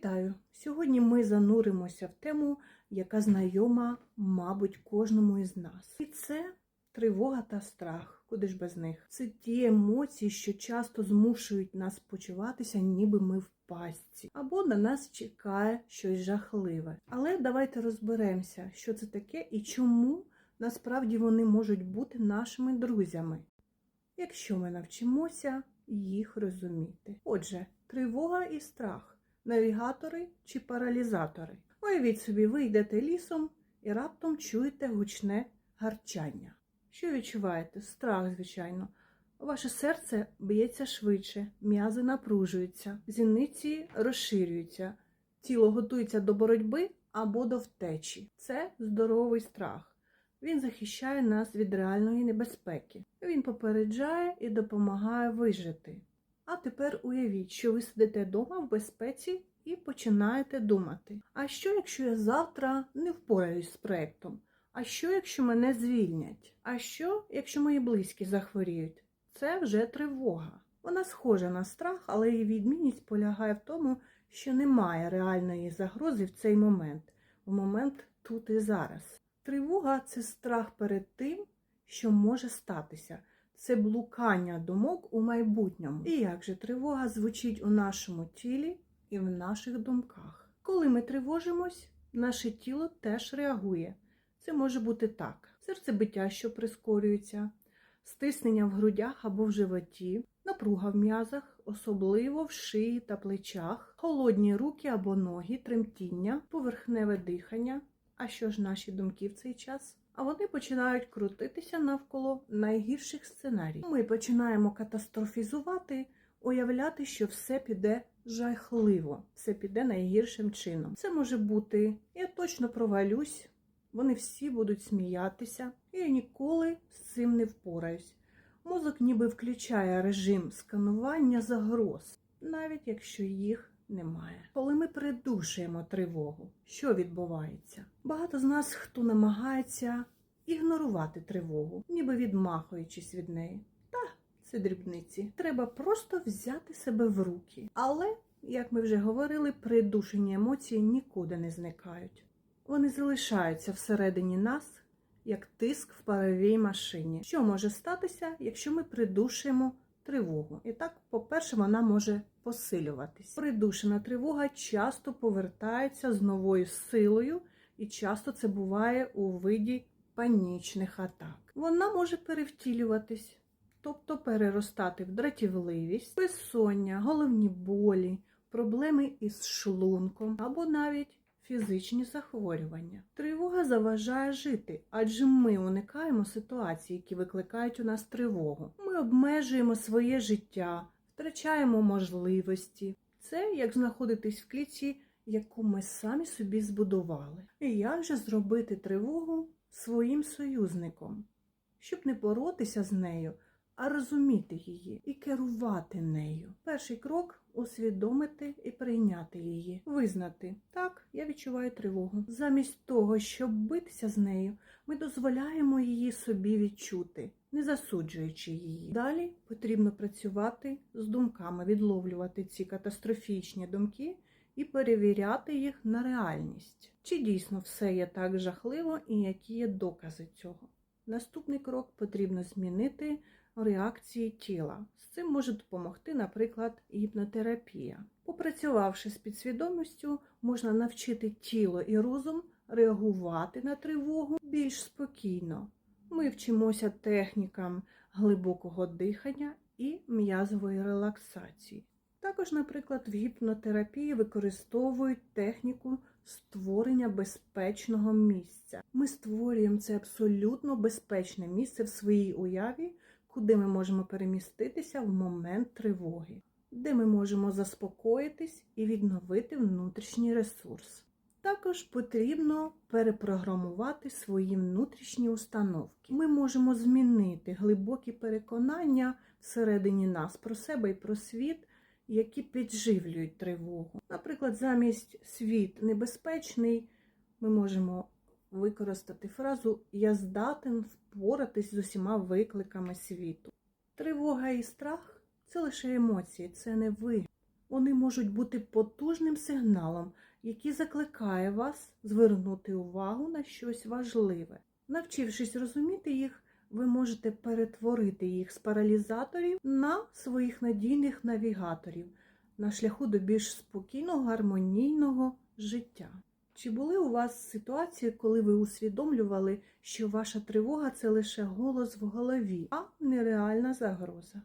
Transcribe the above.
Вітаю! Сьогодні ми зануримося в тему, яка знайома, мабуть, кожному із нас. І це тривога та страх. Куди ж без них? Це ті емоції, що часто змушують нас почуватися, ніби ми в пастці, або на нас чекає щось жахливе. Але давайте розберемося, що це таке і чому насправді вони можуть бути нашими друзями, якщо ми навчимося їх розуміти. Отже, тривога і страх навігатори чи паралізатори. Уявіть собі, ви йдете лісом і раптом чуєте гучне гарчання. Що відчуваєте? Страх, звичайно. Ваше серце б'ється швидше, м'язи напружуються, зіниці розширюються, тіло готується до боротьби або до втечі. Це здоровий страх. Він захищає нас від реальної небезпеки. Він попереджає і допомагає вижити. А тепер уявіть, що ви сидите вдома в безпеці і починаєте думати: а що, якщо я завтра не впораюсь з проектом? А що, якщо мене звільнять? А що, якщо мої близькі захворіють? Це вже тривога. Вона схожа на страх, але її відмінність полягає в тому, що немає реальної загрози в цей момент, в момент тут і зараз. Тривога це страх перед тим, що може статися. Це блукання думок у майбутньому. І як же тривога звучить у нашому тілі і в наших думках. Коли ми тривожимось, наше тіло теж реагує. Це може бути так: серцебиття, що прискорюється, стиснення в грудях або в животі, напруга в м'язах, особливо в шиї та плечах, холодні руки або ноги, тремтіння, поверхневе дихання. А що ж наші думки в цей час? А вони починають крутитися навколо найгірших сценаріїв. Ми починаємо катастрофізувати, уявляти, що все піде жахливо, все піде найгіршим чином. Це може бути я точно провалюсь, вони всі будуть сміятися, і я ніколи з цим не впораюсь. Мозок ніби включає режим сканування загроз, навіть якщо їх немає. Коли ми придушуємо тривогу, що відбувається? Багато з нас, хто намагається ігнорувати тривогу, ніби відмахуючись від неї. Та це дрібниці. Треба просто взяти себе в руки. Але, як ми вже говорили, придушені емоції нікуди не зникають. Вони залишаються всередині нас, як тиск в паровій машині. Що може статися, якщо ми придушуємо тривогу? І так, по-перше, вона може посилюватись. Придушена тривога часто повертається з новою силою, і часто це буває у виді панічних атак. Вона може перевтілюватись, тобто переростати в дратівливість, безсоння, головні болі, проблеми із шлунком або навіть фізичні захворювання. Тривога заважає жити, адже ми уникаємо ситуацій, які викликають у нас тривогу. Ми обмежуємо своє життя, втрачаємо можливості. Це як знаходитись в клітці, яку ми самі собі збудували. І як же зробити тривогу своїм союзником, щоб не боротися з нею, а розуміти її і керувати нею. Перший крок усвідомити і прийняти її, визнати так, я відчуваю тривогу. Замість того, щоб битися з нею, ми дозволяємо її собі відчути, не засуджуючи її. Далі потрібно працювати з думками, відловлювати ці катастрофічні думки і перевіряти їх на реальність. Чи дійсно все є так жахливо і які є докази цього? Наступний крок потрібно змінити реакції тіла. З цим може допомогти, наприклад, гіпнотерапія. Попрацювавши з підсвідомістю, можна навчити тіло і розум реагувати на тривогу більш спокійно. Ми вчимося технікам глибокого дихання і м'язової релаксації. Також, наприклад, в гіпнотерапії використовують техніку створення безпечного місця. Ми створюємо це абсолютно безпечне місце в своїй уяві, куди ми можемо переміститися в момент тривоги, де ми можемо заспокоїтись і відновити внутрішній ресурс. Також потрібно перепрограмувати свої внутрішні установки. Ми можемо змінити глибокі переконання всередині нас про себе і про світ, які підживлюють тривогу. Наприклад, замість світ небезпечний, ми можемо використати фразу Я здатен впоратись з усіма викликами світу. Тривога і страх це лише емоції, це не ви. Вони можуть бути потужним сигналом, який закликає вас звернути увагу на щось важливе. Навчившись розуміти їх, ви можете перетворити їх з паралізаторів на своїх надійних навігаторів на шляху до більш спокійного, гармонійного життя. Чи були у вас ситуації, коли ви усвідомлювали, що ваша тривога це лише голос в голові, а не реальна загроза?